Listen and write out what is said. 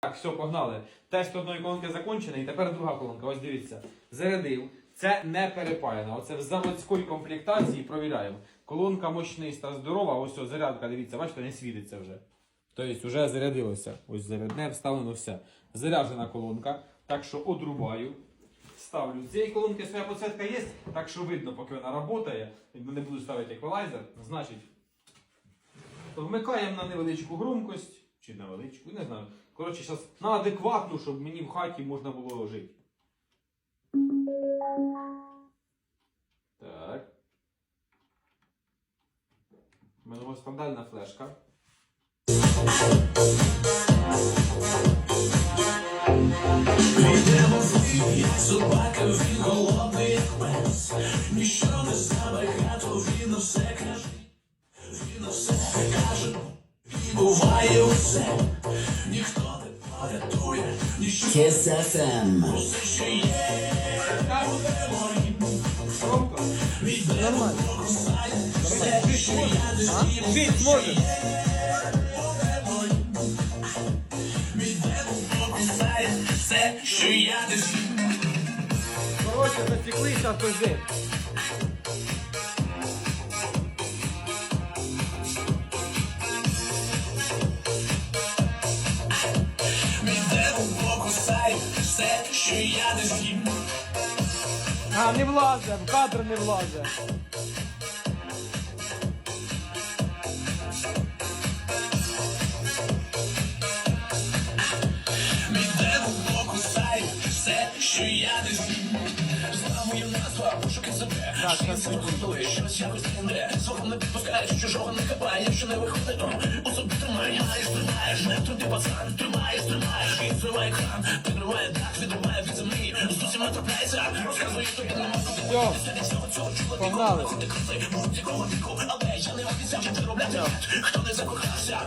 Так, все, погнали. Тест одної колонки закончений, тепер друга колонка. Ось дивіться. Зарядив. Це не перепаяно. Оце в заводській комплектації провіряємо. Колонка мощниста, здорова, ось ось зарядка, дивіться, бачите, не світиться вже. Тобто вже зарядилося. Ось зарядне, вставлено все. Заряджена колонка. Так що одрубаю. Ставлю. З цієї колонки своя підсвітка є, так що видно, поки вона працює. Не буду ставити еквалайзер. Значить, вмикаємо на невеличку громкость. Чи на величку, не знаю. Коротше, зараз на адекватну, щоб мені в хаті можна було жити. Так. У мене ось скандальна флешка. Підемо в як собака, він голодний, як пес. Ніщо не забагато, він все каже, усе, ніхто не порятує, ніщо Kiss FM. все, що є, покусає, все, що я не з'їм, Жить може. все, що я не з'їм. Коротше, засікли, пизди. Що я не з'їм. А, не влазе, в кадр не влазе. Підемо покусай все, що я не з'їм. Знав моє назва, пошуки себе. Щось спортує, щось якось не Свого не підпускаєш, чужого не хапає, якщо не виходить, то у собі тримаєш, не туди пацан, тримаєш, тримаєш, і зриває екран, підриває дах, відбуває від землі, з усіма трапляється, розказує, що я не можу Після цього чоловіка, погнали. ти крути, будь якого віку, але я не обіцяв, що ти хто не закохався.